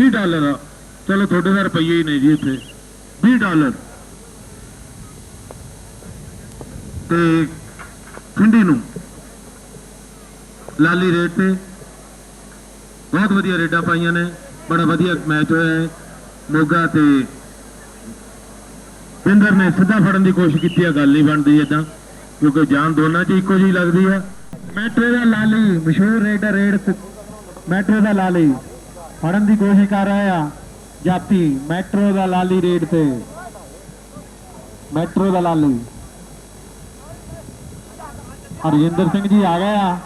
20 dollar ਆ। ਚਲੋ ਤੁਹਾਡੇ ਦਾ ਰੁਪਈਏ ਹੀ ਨੇ ਜੀ ਇੱਥੇ। 20 ਡਾਲਰ। ਤੇ ਖੰਡੀ ਨੂੰ। ਲਾਲੀ ਰੇਟ ਤੇ। ਬਹੁਤ ਵਧੀਆ ਰੇਡਾਂ ਪਾਈਆਂ ਨੇ। ਬੜਾ ਵਧੀਆ ਮੈਚ ਹੋਇਆ ਹੈ ਮੋਗਾ ਤੇ ਬਿੰਦਰ ਨੇ ਸਿੱਧਾ ਫੜਨ ਦੀ ਕੋਸ਼ਿਸ਼ ਕੀਤੀ ਆ। ਗੱਲ ਨਹੀਂ ਬਣਦੀ ਇਦਾਂ ਕਿਉਂਕਿ ਜਾਨ ਦੋਨਾਂ 'ਚ ਇੱਕੋ ਜਿਹੀ ਲੱਗਦੀ ਆ। ਮੈਟਰੋ ਦਾ ਲਾਲੀ, ਮਸ਼ਹੂਰ ਰੇਡਰ ਰੇਡ ਮੈਟਰੋ ਦਾ ਲਾਲੀ। ਫੜਨ ਦੀ ਕੋਸ਼ਿਸ਼ ਕਰ ਰਿਹਾ ਆ ਜਾਤੀ ਮੈਟਰੋ ਦਾ ਲਾਲੀ ਰੇਡ ਤੇ। ਮੈਟਰੋ ਦਾ ਲਾਲੀ। ਹਰਜਿੰਦਰ ਸਿੰਘ ਜੀ ਆ ਗਏ ਆ।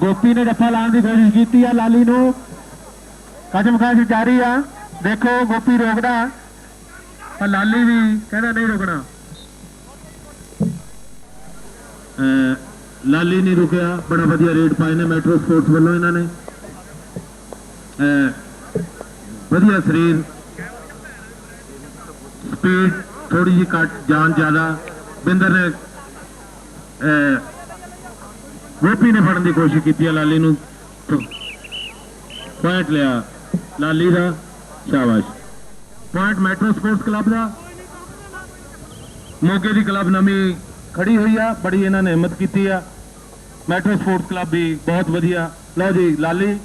ਗੋਪੀ ਨੇ ਜੱਫਾ ਲਾਉਣ ਦੀ ਕੋਸ਼ਿਸ਼ ਕੀਤੀ ਆ ਲਾਲੀ ਨੂੰ। ਕਦਮਕਾਸ਼ ਜਾਰੀ ਆ। ਦੇਖੋ, ਗੋਪੀ ਰੋਕਦਾ। ਪਰ ਲਾਲੀ ਵੀ ਕਹਿੰਦਾ ਨਹੀਂ ਰੁਕਣਾ। ਲਾਲੀ ਨਹੀਂ ਰੁਕਿਆ। ਬੜਾ ਵਧੀਆ ਰੇਟ ਪਾਏ ਨੇ ਮੈਟਰੋ ਸਪੋਰਟਸ ਵੱਲੋਂ ਇਹਨਾਂ ਨੇ। ਅਹ ਵਧੀਆ ਸਰੀਰ ਸਪੀਡ ਥੋੜੀ ਜਿਹੀ ਘੱਟ, ਜਾਨ ਜ਼ਿਆਦਾ। ਬਿੰਦਰ ਨੇ ਗੋਪੀ ਨੇ ਫੜਨ ਦੀ ਕੋਸ਼ਿਸ਼ ਕੀਤੀ ਹੈ ਲਾਲੀ ਨੂੰ। ਪੁਆਇੰਟ ਲਿਆ। ਲਾਲੀ ਦਾ, ਸ਼ਾਬਾਸ਼। ਪੁਆਇੰਟ ਮੈਟਰੋ ਸਪੋਰਟਸ ਕਲੱਬ ਦਾ। ਮੋਗੇ ਦੀ ਕਲੱਬ ਨਵੀਂ ਖੜੀ ਹੋਈ ਆ, ਬੜੀ ਇਹਨਾਂ ਨੇ ਹਿੰਮਤ ਕੀਤੀ ਆ। ਮੈਟਰੋ ਸਪੋਰਟਸ ਕਲੱਬ ਵੀ ਬਹੁਤ ਵਧੀਆ। ਲਓ ਜੀ, ਲਾਲੀ।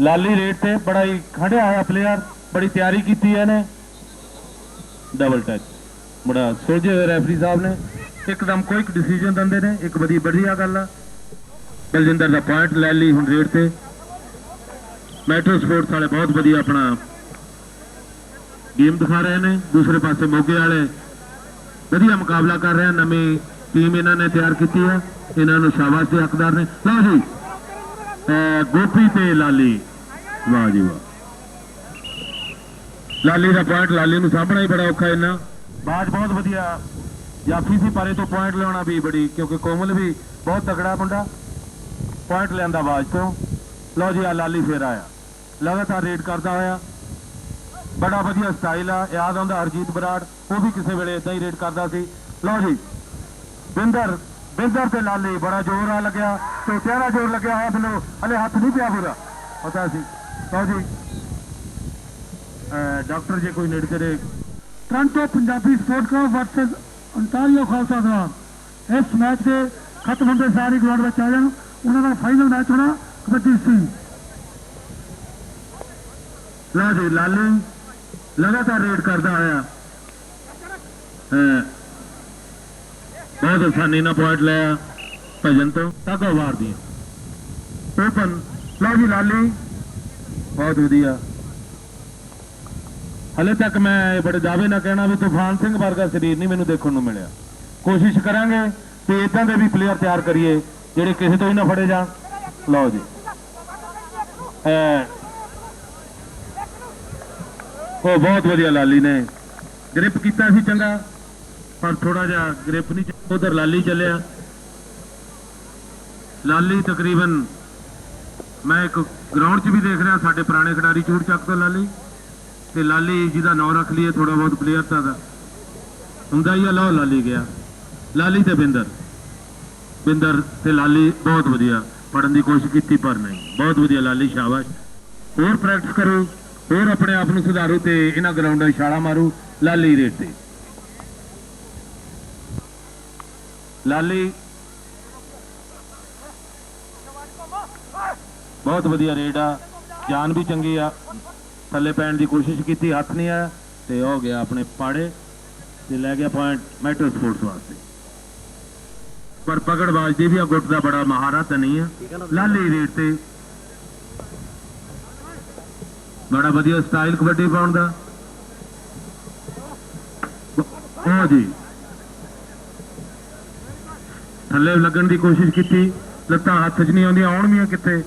ਲਾਲੀ ਰੇਟ ਤੇ ਬੜਾ ਹੀ ਖੜਿਆ ਹੋਇਆ ਪਲੇਅਰ ਬੜੀ ਤਿਆਰੀ ਕੀਤੀ ਹੈ ਇਹਨੇ। ਡਬਲ ਟੱਚ ਬੜਾ ਸੋਝੇ ਹੋਏ ਰੈਫਰੀ ਸਾਹਿਬ ਨੇ। ਇੱਕਦਮ ਕੋਈ ਡਿਸੀਜਨ ਦਿੰਦੇ ਨੇ, ਇੱਕ ਬੜੀ ਵਧੀਆ ਗੱਲ ਆ। ਬਲਜਿੰਦਰ ਦਾ ਪੁਆਇੰਟ ਲੈ ਲਈ ਹੁਣ ਰੇਟ ਤੇ। ਮੈਟਰੋ ਸਪੋਰਟਸ ਵਾਲੇ ਬਹੁਤ ਵਧੀਆ ਆਪਣਾ ਗੇਮ ਦਿਖਾ ਰਹੇ ਨੇ। ਦੂਸਰੇ ਪਾਸੇ ਮੋਗੇ ਵਾਲੇ ਵਧੀਆ ਮੁਕਾਬਲਾ ਕਰ ਰਹੇ ਨਵੀਂ ਟੀਮ ਇਹਨਾਂ ਨੇ ਤਿਆਰ ਕੀਤੀ ਹੈ ਇਹਨਾਂ ਨੂੰ ਸ਼ਾਬਾਸ਼ ਦੇ ਹੱਕਦਾਰ ਨੇ। ਲਓ ਜੀ ਗੋਪੀ ਤੇ ਲਾਲੀ। ਵਾਹ ਜੀ ਵਾਹ। ਲਾਲੀ ਦਾ ਪੁਆਇੰਟ ਲਾਲੀ ਨੂੰ ਸਾਹਮਣਾ ਹੀ ਬੜਾ ਔਖਾ ਇਹਨਾਂ ਬਾਜ ਬਹੁਤ ਵਧੀਆ। ਜਾਫੀ ਸੀ ਪਾਰੇ ਤੋਂ ਪੁਆਇੰਟ ਲਿਆਉਣਾ ਵੀ ਬੜੀ, ਕਿਉਂਕਿ ਕੋਮਲ ਵੀ ਬਹੁਤ ਤਕੜਾ ਮੁੰਡਾ। ਪੁਆਇੰਟ ਲੈਂਦਾ ਬਾਜ ਤੋਂ। ਲਓ ਜੀ ਆ ਲਾਲੀ ਫੇਰ ਆਇਆ। ਲਗਾਤਾਰ ਰੇਡ ਕਰਦਾ ਹੋਇਆ ਬੜਾ ਵਧੀਆ ਸਟਾਈਲ ਆ। ਯਾਦ ਆਉਂਦਾ ਹਰਜੀਤ ਬਰਾੜ। ਉਹ ਵੀ ਕਿਸੇ ਵੇਲੇ ਇਦਾਂ ਹੀ ਰੇਡ ਕਰਦਾ ਸੀ। ਲਓ ਜੀ, ਬਿੰਦਰ ਬਿੰਦਰ ਤੇ ਲਾਲੀ ਬੜਾ ਜ਼ੋਰ ਆ ਲੱਗਿਆ ਟੋਟਿਆਂ ਦਾ ਜ਼ੋਰ ਲੱਗਿਆ ਹੱਥ ਨੂੰ, ਹਲੇ ਹੱਥ ਨਹੀਂ ਪਿਆ ਪੂਰਾ। ਪਤਾ ਸੀ। ਲਓ ਜੀ। ਡਾਕਟਰ ਜੇ ਕੋਈ ਨੇੜੇ ਤੇਰੇ Toronto Punjabi sport club versus Ontario Khalsa ਦੌਰਾਨ ਇਸ ਮੈਚ ਦੇ ਖਤਮ ਹੁੰਦੇ ਸਾਰੀ ਗਰਾਊਂਡ ਵਿੱਚ ਆ ਜਾਣ। ਉਹਨਾਂ ਦਾ ਫਾਈਨਲ ਮੈਚ ਹੋਣਾ ਕਬੱਡੀ ਸੀ। ਲਓ ਜੀ, ਲਾਲੀ ਲਗਾਤਾਰ ਰੇਡ ਕਰਦਾ ਹੋਇਆ ਬਹੁਤ ਆਸਾਨੀ ਨਾਲ ਪੁਆਇੰਟ ਲਿਆ। ਭਜਨ ਤੋਂ ਤੱਕ ਵਾਰ ਦੀ। ਓਪਨ ਲਓ ਜੀ ਲਾਲੀ। ਬਹੁਤ ਵਧੀਆ। ਹਲੇ ਤੱਕ ਮੈਂ ਬੜੇ ਦਾਅਵੇ ਨਾਲ ਕਹਿਣਾ ਵੀ ਤੂਫਾਨ ਸਿੰਘ ਵਰਗਾ ਸਰੀਰ ਨਹੀਂ ਮੈਨੂੰ ਦੇਖਣ ਨੂੰ ਮਿਲਿਆ। ਕੋਸ਼ਿਸ਼ ਕਰਾਂਗੇ ਕਿ ਇਦਾਂ ਦੇ ਵੀ ਪਲੇਅਰ ਤਿਆਰ ਕਰੀਏ, ਜਿਹੜੇ ਕਿਸੇ ਤੋਂ ਹੀ ਨਾ ਫੜੇ ਜਾਣ। ਲਓ ਜੀ। ਉਹ ਬਹੁਤ ਵਧੀਆ ਲਾਲੀ ਨੇ। ਗ੍ਰਿਪ ਕੀਤਾ ਸੀ ਚੰਗਾ। ਪਰ ਥੋੜਾ ਜਿਹਾ ਗ੍ਰਿਪ ਨਹੀਂ ਉਧਰ ਲਾਲੀ ਚੱਲਿਆ। ਲਾਲੀ ਤਕਰੀਬਨ ਮੈਂ ਇੱਕ ਗਰਾਊਂਡ 'ਚ ਵੀ ਦੇਖ ਰਿਹਾ, ਸਾਡੇ ਪੁਰਾਣੇ ਖਿਡਾਰੀ ਚੂੜ ਚੱਕ ਤੋਂ ਲਾਲੀ। ਤੇ ਲਾਲੀ ਜਿਹਦਾ ਨਾਂ ਰੱਖ ਲਈਏ ਥੋੜਾ ਬਹੁਤ ਪਲੇਅਰ ਤਾਂ ਦਾ। ਹੁੰਦਾ ਹੀ ਆ, ਲਓ ਲਾਲੀ ਗਿਆ। ਲਾਲੀ ਤੇ ਬਿੰਦਰ। ਬਿੰਦਰ ਤੇ ਲਾਲੀ ਬਹੁਤ ਵਧੀਆ। ਪੜਨ ਦੀ ਕੋਸ਼ਿਸ਼ ਕੀਤੀ, ਪਰ ਨਹੀਂ। ਬਹੁਤ ਵਧੀਆ ਲਾਲੀ, ਸ਼ਾਬਾਸ਼। ਹੋਰ ਪ੍ਰੈਕਟਿਸ ਕਰੋ। ਹੋਰ ਆਪਣੇ ਆਪ ਨੂੰ ਸੁਧਾਰੋ ਤੇ ਇਹਨਾਂ ਗਰਾਊਂਡਾਂ 'ਚ ਛਾਲਾ ਮਾਰੋ। ਲਾਲੀ ਰੇਟ ਤੇ ਲਾਲੀ। ਬਹੁਤ ਵਧੀਆ ਰੇਡ ਆ। ਜਾਨ ਵੀ ਚੰਗੀ ਆ। ਥੱਲੇ ਪੈਣ ਦੀ ਕੋਸ਼ਿਸ਼ ਕੀਤੀ, ਹੱਥ ਨਹੀਂ ਆਇਆ ਤੇ ਹੋ ਗਿਆ ਆਪਣੇ ਪਾੜੇ ਤੇ ਲੈ ਗਿਆ ਪੁਆਇੰਟ ਮੈਟਰ ਸਪੋਰਟਸ ਵਾਸਤੇ। ਪਰ ਪਕੜਬਾਜ਼ ਦੀ ਵੀ ਆ, ਗੁੱਟ ਦਾ ਬੜਾ ਮਹਾਰਤ ਨਹੀਂ ਆ। ਲਾਲੀ ਰੇਡ ਤੇ। ਬੜਾ ਵਧੀਆ ਸਟਾਈਲ ਕਬੱਡੀ ਪਾਉਣ ਦਾ। ਉਹ ਜੀ। ਥੱਲੇ ਲੱਗਣ ਦੀ ਕੋਸ਼ਿਸ਼ ਕੀਤੀ ਲੱਤਾਂ ਹੱਥ 'ਚ ਨਹੀਂ ਆਉਂਦੀਆਂ ਆਉਣਗੀਆਂ ਕਿੱਥੇ?